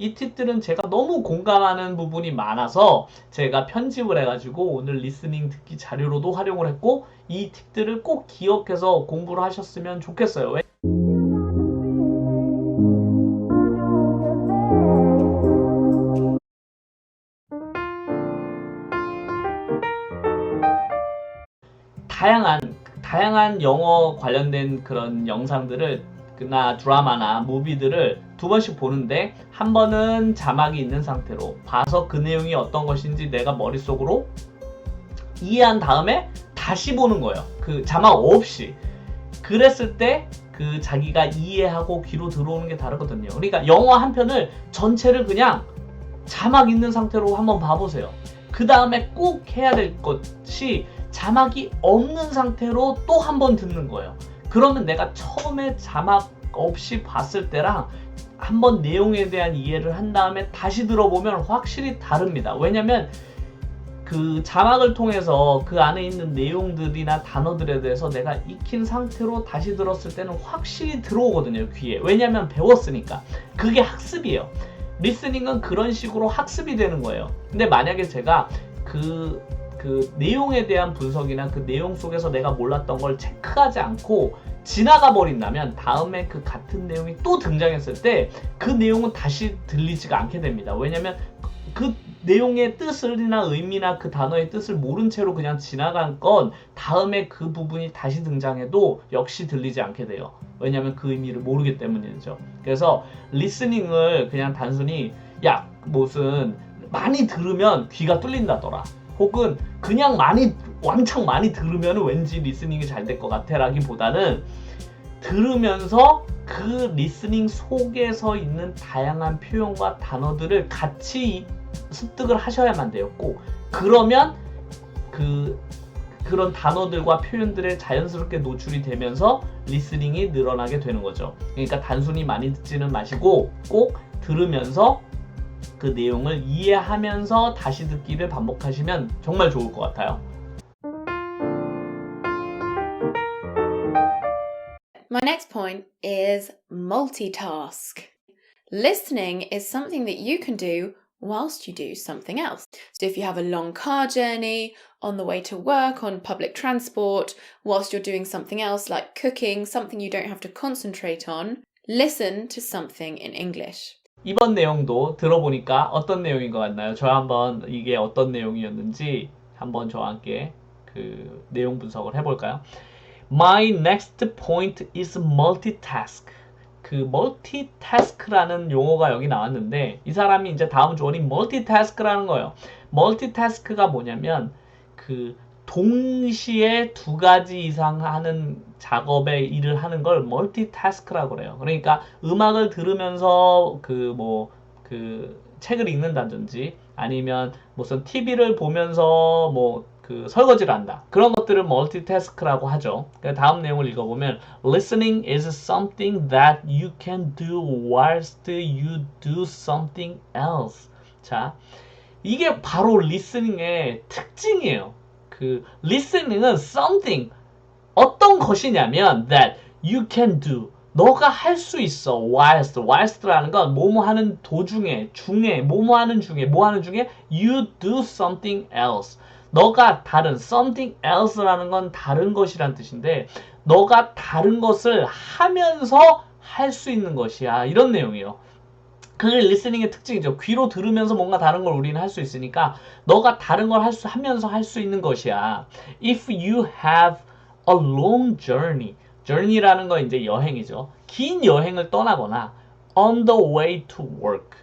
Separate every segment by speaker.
Speaker 1: 이 팁들은 제가 너무 공감하는 부분이 많아서 제가 편집을 해가지고 오늘 리스닝 듣기 자료로도 활용을 했고 이 팁들을 꼭 기억해서 공부를 하셨으면 좋겠어요. 왜- 다양한 다양한 영어 관련된 그런 영상들을 나 드라마나 무비들을 두 번씩 보는데 한 번은 자막이 있는 상태로 봐서 그 내용이 어떤 것인지 내가 머릿속으로 이해한 다음에 다시 보는 거예요. 그 자막 없이. 그랬을 때 그 자기가 이해하고 귀로 들어오는 게 다르거든요. 그러니까 영화 한 편을 전체를 그냥 자막 있는 상태로 한번 봐보세요. 그 다음에 꼭 해야 될 것이 자막이 없는 상태로 또 한 번 듣는 거예요. 그러면 내가 처음에 자막 없이 봤을 때랑 한번 내용에 대한 이해를 한 다음에 다시 들어보면 확실히 다릅니다. 왜냐면 그 자막을 통해서 그 안에 있는 내용들이나 단어들에 대해서 내가 익힌 상태로 다시 들었을 때는 확실히 들어오거든요, 귀에. 왜냐면 배웠으니까. 그게 학습이에요. 리스닝은 그런 식으로 학습이 되는 거예요. 근데 만약에 제가 그, 그 내용에 대한 분석이나 그 내용 속에서 내가 몰랐던 걸 체크하지 않고 지나가 버린다면 다음에 그 같은 내용이 또 등장했을 때 그 내용은 다시 들리지가 않게 됩니다. 왜냐면 그 내용의 뜻을이나 의미나 그 단어의 뜻을 모른 채로 그냥 지나간 건 다음에 그 부분이 다시 등장해도 역시 들리지 않게 돼요. 왜냐면 그 의미를 모르기 때문이죠. 그래서 리스닝을 그냥 단순히 야 무슨 많이 들으면 귀가 뚫린다더라. 혹은 그냥 많이 왕창 많이 들으면 왠지 리스닝이 잘 될 것 같아라기보다는 들으면서 그 리스닝 속에서 있는 다양한 표현과 단어들을 같이 습득을 하셔야만 돼요. 꼭 그러면 그 그런 단어들과 표현들에 자연스럽게 노출이 되면서 리스닝이 늘어나게 되는 거죠. 그러니까 단순히 많이 듣지는 마시고 꼭 들으면서 그 내용을 이해하면서 다시 듣기를 반복하시면 정말 좋을 것 같아요.
Speaker 2: My next point is multitask. Listening is something that you can do whilst you do something else. So, if you have a long car journey, on the way to work, on public transport, whilst you're doing something else like cooking, something you don't have to concentrate on, listen to something in English.
Speaker 1: 이번 내용도 들어보니까 어떤 내용인 것 같나요? 저 한번 이게 어떤 내용이었는지 한번 저와 함께 그 내용 분석을 해볼까요? My next point is multitask. 그 multitask라는 용어가 여기 나왔는데 이 사람이 이제 다음 조언이 multitask라는 거예요. multitask가 뭐냐면 그 동시에 두 가지 이상 하는 작업의 일을 하는 걸 멀티타스크라고 그래요. 그러니까 음악을 들으면서 그 뭐 그 책을 읽는다든지 아니면 무슨 TV를 보면서 뭐 그 설거지를 한다. 그런 것들을 멀티태스크라고 하죠. 그러니까 다음 내용을 읽어보면 listening is something that you can do whilst you do something else. 자, 이게 바로 리스닝의 특징이에요. 그 listening은 something. 어떤 것이냐면 that you can do. 너가 할 수 있어. whilst. whilst라는 건 뭐뭐 하는 도중에 중에 뭐뭐 하는 중에 뭐 하는 중에 you do something else. 너가 다른 something else라는 건 다른 것이란 뜻인데 너가 다른 것을 하면서 할 수 있는 것이야. 이런 내용이에요. 그게 리스닝의 특징이죠. 귀로 들으면서 뭔가 다른 걸 우리는 할 수 있으니까 너가 다른 걸 할 수 하면서 할 수 있는 것이야. If you have a long journey, journey라는 건 이제 여행이죠. 긴 여행을 떠나거나 on the way to work.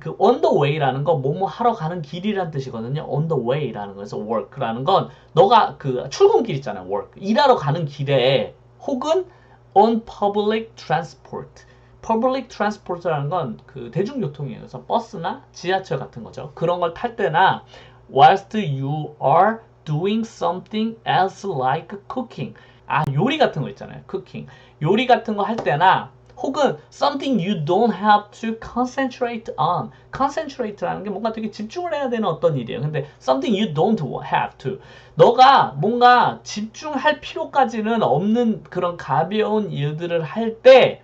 Speaker 1: 그 on the way라는 건 뭐뭐 하러 가는 길이란 뜻이거든요. on the way라는 거에서 work라는 건 너가 그 출근길 있잖아요. work. 일하러 가는 길에 혹은 on public transport. Public transport라는 건 그 대중교통이에요. 그래서 버스나 지하철 같은 거죠. 그런 걸 탈 때나 whilst you are doing something else like cooking. 아, 요리 같은 거 있잖아요. cooking. 요리 같은 거 할 때나 혹은 something you don't have to concentrate on. concentrate라는 게 뭔가 되게 집중을 해야 되는 어떤 일이에요. 근데 something you don't have to. 너가 뭔가 집중할 필요까지는 없는 그런 가벼운 일들을 할 때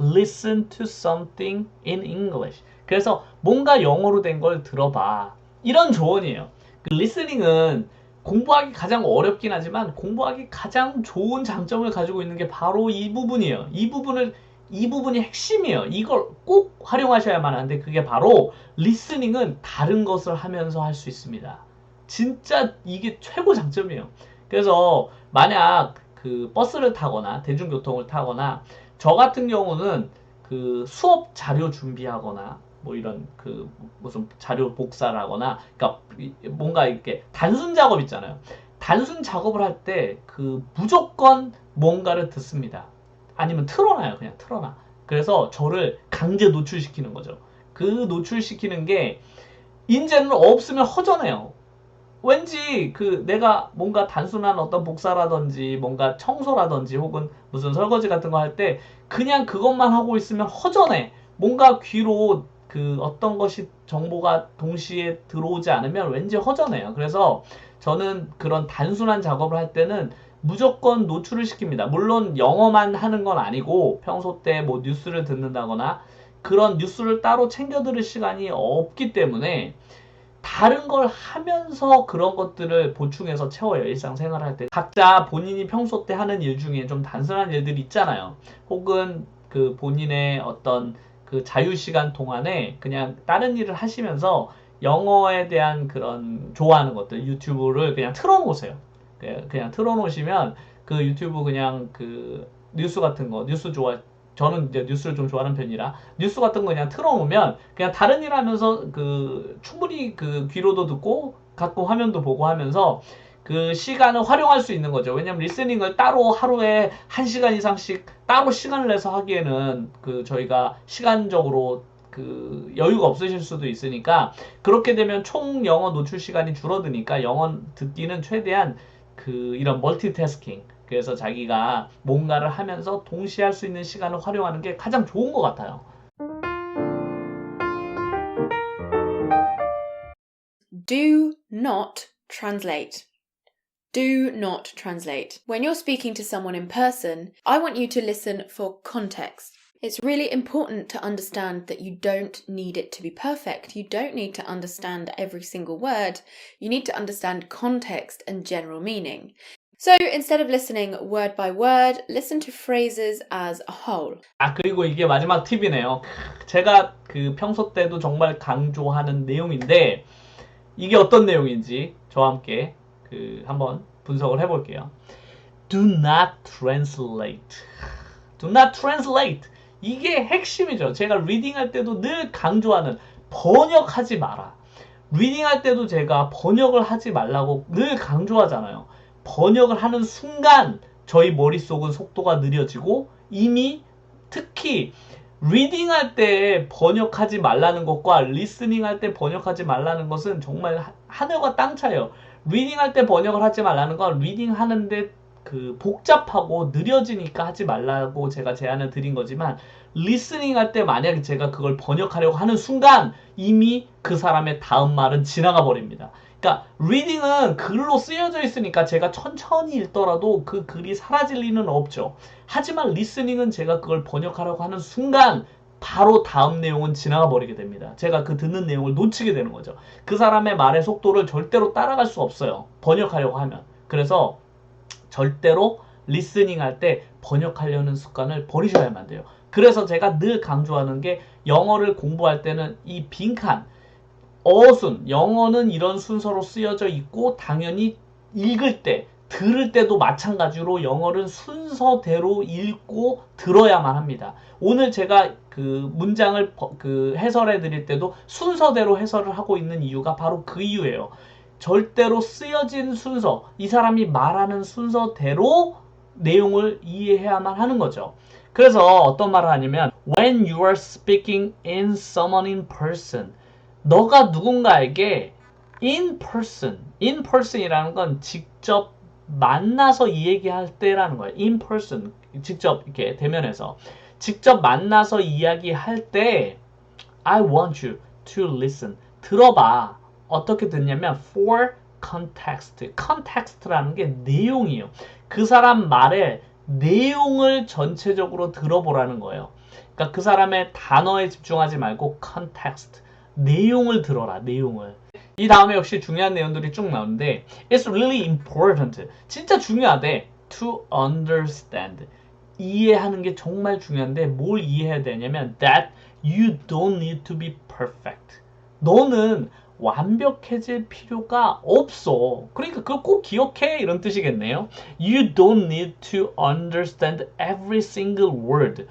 Speaker 1: listen to something in English. 그래서 뭔가 영어로 된 걸 들어봐. 이런 조언이에요. 그 listening은 공부하기 가장 어렵긴 하지만 공부하기 가장 좋은 장점을 가지고 있는 게 바로 이 부분이에요. 이 부분을 이 부분이 핵심이에요. 이걸 꼭 활용하셔야만 하는데 그게 바로 리스닝은 다른 것을 하면서 할 수 있습니다. 진짜 이게 최고 장점이에요. 그래서 만약 그 버스를 타거나 대중교통을 타거나 저 같은 경우는 그 수업 자료 준비하거나 뭐 이런 그 무슨 자료 복사를 하거나 그러니까 뭔가 이렇게 단순 작업 있잖아요. 단순 작업을 할 때 그 무조건 뭔가를 듣습니다. 아니면 틀어놔요. 그냥 틀어놔. 그래서 저를 강제 노출시키는 거죠. 그 노출시키는 게 인제는 없으면 허전해요. 왠지 그 내가 뭔가 단순한 어떤 복사라든지 뭔가 청소라든지 혹은 무슨 설거지 같은 거 할 때 그냥 그것만 하고 있으면 허전해. 뭔가 귀로 그 어떤 것이 정보가 동시에 들어오지 않으면 왠지 허전해요. 그래서 저는 그런 단순한 작업을 할 때는 무조건 노출을 시킵니다. 물론 영어만 하는 건 아니고 평소 때 뭐 뉴스를 듣는다거나 그런 뉴스를 따로 챙겨 들을 시간이 없기 때문에 다른 걸 하면서 그런 것들을 보충해서 채워요. 일상생활 할 때. 각자 본인이 평소 때 하는 일 중에 좀 단순한 일들이 있잖아요. 혹은 그 본인의 어떤 그 자유시간 동안에 그냥 다른 일을 하시면서 영어에 대한 그런 좋아하는 것들 유튜브를 그냥 틀어놓으세요. 그냥 틀어놓으시면 그 유튜브 그냥 그 뉴스 같은 거 뉴스 좋아 저는 이제 뉴스를 좀 좋아하는 편이라 뉴스 같은 거 그냥 틀어놓으면 그냥 다른 일 하면서 그 충분히 그 귀로도 듣고 갖고 화면도 보고 하면서 그 시간을 활용할 수 있는 거죠. 왜냐면 리스닝을 따로 하루에 한 시간 이상씩 따로 시간을 내서 하기에는 그 저희가 시간적으로 그 여유가 없으실 수도 있으니까 그렇게 되면 총 영어 노출 시간이 줄어드니까 영어 듣기는 최대한 그 이런 멀티태스킹 그래서 자기가 뭔가를 하면서 동시에 할 수 있는 시간을 활용하는 게 가장 좋은 것 같아요.
Speaker 2: Do not translate. Do not translate. When you're speaking to someone in person, I want you to listen for context. It's really important to understand that you don't need it to be perfect. You don't need to understand every single word. You need to understand context and general meaning. So instead of listening word by word, listen to phrases as a whole.
Speaker 1: 아 그리고 이게 마지막 팁이네요. 제가 그 평소 때도 정말 강조하는 내용인데 이게 어떤 내용인지 저와 함께 그 한번 분석을 해볼게요. Do not translate. Do not translate. 이게 핵심이죠. 제가 리딩 할 때도 늘 강조하는 번역하지 마라. 리딩 할 때도 제가 번역을 하지 말라고 늘 강조하잖아요. 번역을 하는 순간 저희 머릿속은 속도가 느려지고 이미 특히 리딩 할 때 번역하지 말라는 것과 리스닝 할 때 번역하지 말라는 것은 정말 하늘과 땅 차이에요. 리딩 할 때 번역을 하지 말라는 건 리딩 하는데 그 복잡하고 느려지니까 하지 말라고 제가 제안을 드린 거지만 리스닝 할 때 만약에 제가 그걸 번역하려고 하는 순간 이미 그 사람의 다음 말은 지나가 버립니다. 그러니까 리딩은 글로 쓰여져 있으니까 제가 천천히 읽더라도 그 글이 사라질 리는 없죠. 하지만 리스닝은 제가 그걸 번역하려고 하는 순간 바로 다음 내용은 지나가 버리게 됩니다. 제가 그 듣는 내용을 놓치게 되는 거죠. 그 사람의 말의 속도를 절대로 따라갈 수 없어요. 번역하려고 하면. 그래서 절대로 리스닝 할 때 번역하려는 습관을 버리셔야만 돼요. 그래서 제가 늘 강조하는 게 영어를 공부할 때는 이 빈칸, 어순, 영어는 이런 순서로 쓰여져 있고 당연히 읽을 때, 들을 때도 마찬가지로 영어는 순서대로 읽고 들어야만 합니다. 오늘 제가 그 문장을 그 해설해 드릴 때도 순서대로 해설을 하고 있는 이유가 바로 그 이유예요. 절대로 쓰여진 순서, 이 사람이 말하는 순서대로 내용을 이해해야만 하는 거죠. 그래서 어떤 말을 하냐면 when you are speaking in someone in person 너가 누군가에게 in person in person이라는 건 직접 만나서 이 얘기할 때라는 거예요. in person 직접 이렇게 대면해서 직접 만나서 이야기할 때 I want you to listen 들어봐 어떻게 듣냐면 for context context라는 게 내용이에요. 그 사람 말의 내용을 전체적으로 들어보라는 거예요. 그러니까 그 사람의 단어에 집중하지 말고 context, 내용을 들어라, 내용을. 이 다음에 역시 중요한 내용들이 쭉 나오는데 It's really important. 진짜 중요하대. To understand. 이해하는 게 정말 중요한데 뭘 이해해야 되냐면 that you don't need to be perfect. 너는 완벽해질 필요가 없어. 그러니까 그걸 꼭 기억해 이런 뜻이겠네요. You don't need to understand every single word.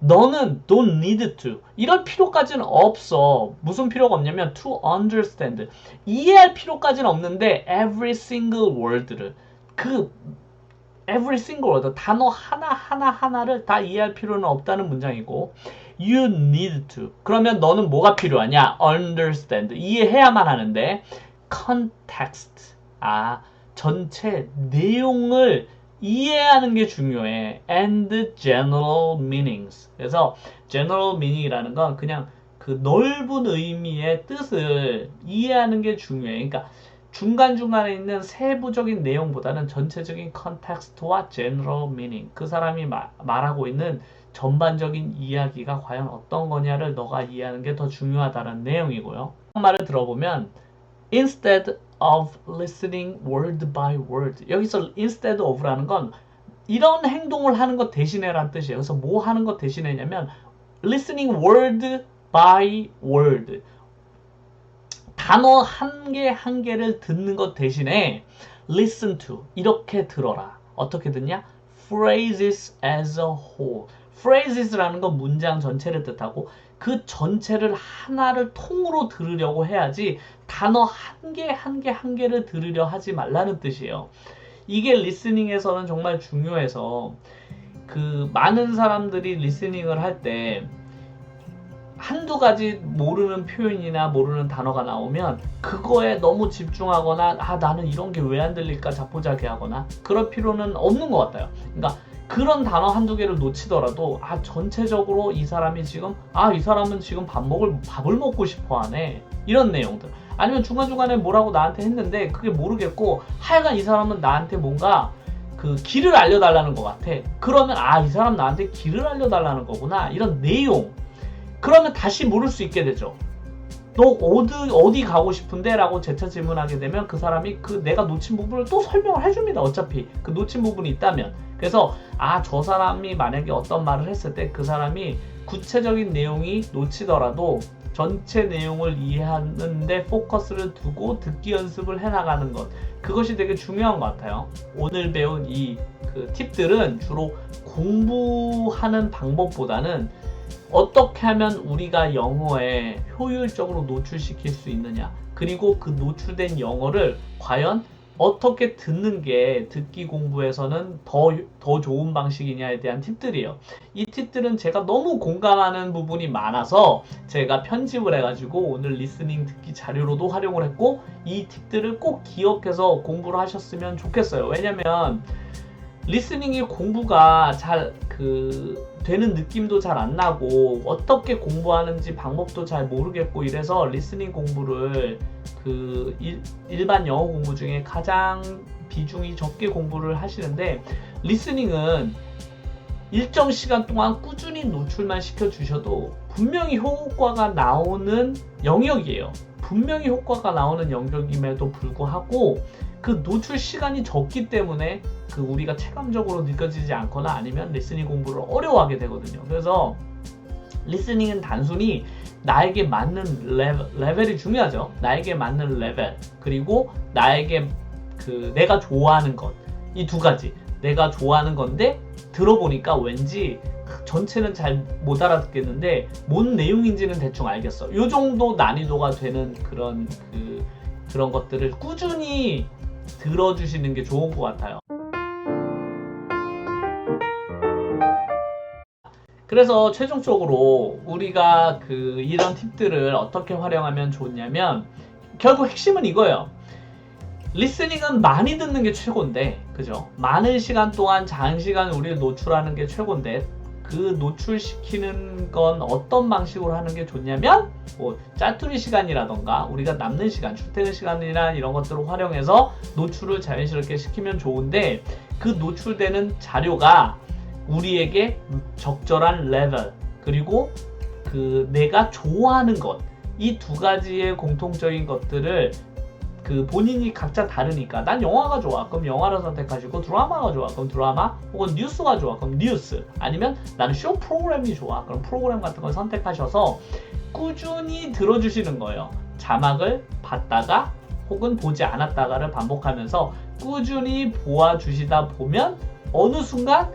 Speaker 1: 너는 don't need to. 이럴 필요까지는 없어. 무슨 필요가 없냐면 to understand. 이해할 필요까지는 없는데 every single word를 그 every single word 단어 하나 하나 하나를 다 이해할 필요는 없다는 문장이고 you need to. 그러면 너는 뭐가 필요하냐? understand. 이해해야만 하는데 context 아 전체 내용을 이해하는 게 중요해. and general meanings. 그래서 general meaning이라는 건 그냥 그 넓은 의미의 뜻을 이해하는 게 중요해. 그러니까 중간중간에 있는 세부적인 내용보다는 전체적인 컨텍스트와 general meaning 그 사람이 마, 말하고 있는 전반적인 이야기가 과연 어떤 거냐를 너가 이해하는 게 더 중요하다는 내용이고요. 말을 들어보면 instead of listening word by word 여기서 instead of라는 건 이런 행동을 하는 것 대신에란 뜻이에요. 그래서 뭐 하는 것 대신에냐면 listening word by word 단어 한 개 한 개를 듣는 것 대신에 listen to 이렇게 들어라. 어떻게 듣냐? phrases as a whole. phrases라는 건 문장 전체를 뜻하고 그 전체를 하나를 통으로 들으려고 해야지 단어 한 개 한 개 한 개를 들으려 하지 말라는 뜻이에요. 이게 리스닝에서는 정말 중요해서 그 많은 사람들이 리스닝을 할 때 한두 가지 모르는 표현이나 모르는 단어가 나오면 그거에 너무 집중하거나 아 나는 이런 게 왜 안 들릴까 자포자기 하거나 그럴 필요는 없는 것 같아요. 그러니까 그런 단어 한두 개를 놓치더라도 아 전체적으로 이 사람이 지금 아 이 사람은 지금 밥 먹을 밥을 먹고 싶어 하네. 이런 내용들. 아니면 중간중간에 뭐라고 나한테 했는데 그게 모르겠고 하여간 이 사람은 나한테 뭔가 그 길을 알려달라는 것 같아. 그러면 아 이 사람 나한테 길을 알려달라는 거구나. 이런 내용. 그러면 다시 물을 수 있게 되죠. 너 어디 어디 가고 싶은데? 라고 재차 질문하게 되면 그 사람이 그 내가 놓친 부분을 또 설명을 해줍니다. 어차피 그 놓친 부분이 있다면 그래서 아 저 사람이 만약에 어떤 말을 했을 때 그 사람이 구체적인 내용이 놓치더라도 전체 내용을 이해하는데 포커스를 두고 듣기 연습을 해나가는 것 그것이 되게 중요한 것 같아요. 오늘 배운 이 그 팁들은 주로 공부하는 방법보다는 어떻게 하면 우리가 영어에 효율적으로 노출시킬 수 있느냐 그리고 그 노출된 영어를 과연 어떻게 듣는 게 듣기 공부에서는 더, 더 좋은 방식이냐에 대한 팁들이에요. 이 팁들은 제가 너무 공감하는 부분이 많아서 제가 편집을 해가지고 오늘 리스닝 듣기 자료로도 활용을 했고 이 팁들을 꼭 기억해서 공부를 하셨으면 좋겠어요. 왜냐면 리스닝이 공부가 잘그 되는 느낌도 잘 안 나고 어떻게 공부하는지 방법도 잘 모르겠고 이래서 리스닝 공부를 그 일, 일반 영어 공부 중에 가장 비중이 적게 공부를 하시는데 리스닝은 일정 시간 동안 꾸준히 노출만 시켜 주셔도 분명히 효과가 나오는 영역이에요. 분명히 효과가 나오는 영역임에도 불구하고 그 노출 시간이 적기 때문에 그 우리가 체감적으로 느껴지지 않거나 아니면 리스닝 공부를 어려워하게 되거든요. 그래서 리스닝은 단순히 나에게 맞는 레벨, 레벨이 중요하죠. 나에게 맞는 레벨 그리고 나에게 그 내가 좋아하는 것 이 두 가지 내가 좋아하는 건데 들어보니까 왠지 전체는 잘 못 알아듣겠는데 뭔 내용인지는 대충 알겠어. 요 정도 난이도가 되는 그런 그 그런 것들을 꾸준히 들어주시는 게 좋은 것 같아요. 그래서 최종적으로 우리가 그 이런 팁들을 어떻게 활용하면 좋냐면 결국 핵심은 이거예요. 리스닝은 많이 듣는 게 최고인데, 그죠? 많은 시간 동안 장시간 우리를 노출하는 게 최고인데, 그 노출시키는 건 어떤 방식으로 하는 게 좋냐면, 뭐, 짜투리 시간이라던가, 우리가 남는 시간, 출퇴근 시간이나 이런 것들을 활용해서 노출을 자연스럽게 시키면 좋은데, 그 노출되는 자료가 우리에게 적절한 레벨, 그리고 그 내가 좋아하는 것 이 두 가지의 공통적인 것들을 그 본인이 각자 다르니까. 난 영화가 좋아. 그럼 영화를 선택하시고 드라마가 좋아. 그럼 드라마 혹은 뉴스가 좋아. 그럼 뉴스. 아니면 나는 쇼 프로그램이 좋아. 그럼 프로그램 같은 걸 선택하셔서 꾸준히 들어주시는 거예요. 자막을 봤다가 혹은 보지 않았다가를 반복하면서 꾸준히 보아주시다 보면 어느 순간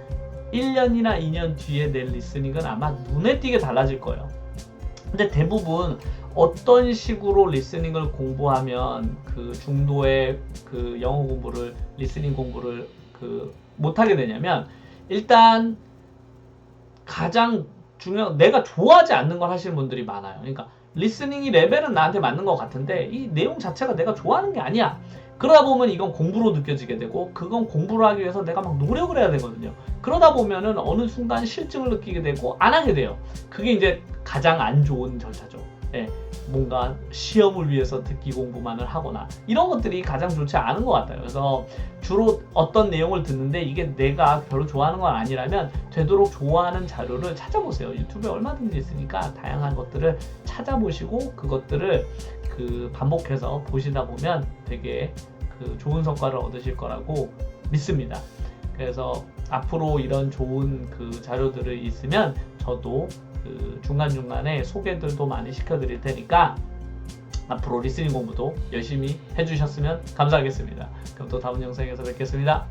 Speaker 1: 1년이나 2년 뒤에 내 리스닝은 아마 눈에 띄게 달라질 거예요. 근데 대부분 어떤 식으로 리스닝을 공부하면 그 중도의 그 영어 공부를 리스닝 공부를 그 못하게 되냐면 일단 가장 중요한 내가 좋아하지 않는 걸 하시는 분들이 많아요. 그러니까 리스닝이 레벨은 나한테 맞는 것 같은데 이 내용 자체가 내가 좋아하는 게 아니야. 그러다 보면 이건 공부로 느껴지게 되고 그건 공부를 하기 위해서 내가 막 노력을 해야 되거든요. 그러다 보면은 어느 순간 실증을 느끼게 되고 안 하게 돼요. 그게 이제 가장 안 좋은 절차죠. 예, 뭔가 시험을 위해서 듣기 공부만을 하거나 이런 것들이 가장 좋지 않은 것 같아요. 그래서 주로 어떤 내용을 듣는데 이게 내가 별로 좋아하는 건 아니라면 되도록 좋아하는 자료를 찾아보세요. 유튜브에 얼마든지 있으니까 다양한 것들을 찾아보시고 그것들을 그 반복해서 보시다 보면 되게 그 좋은 성과를 얻으실 거라고 믿습니다. 그래서 앞으로 이런 좋은 그 자료들이 있으면 저도 그 중간중간에 소개들도 많이 시켜드릴 테니까 앞으로 리스닝 공부도 열심히 해주셨으면 감사하겠습니다. 그럼 또 다음 영상에서 뵙겠습니다.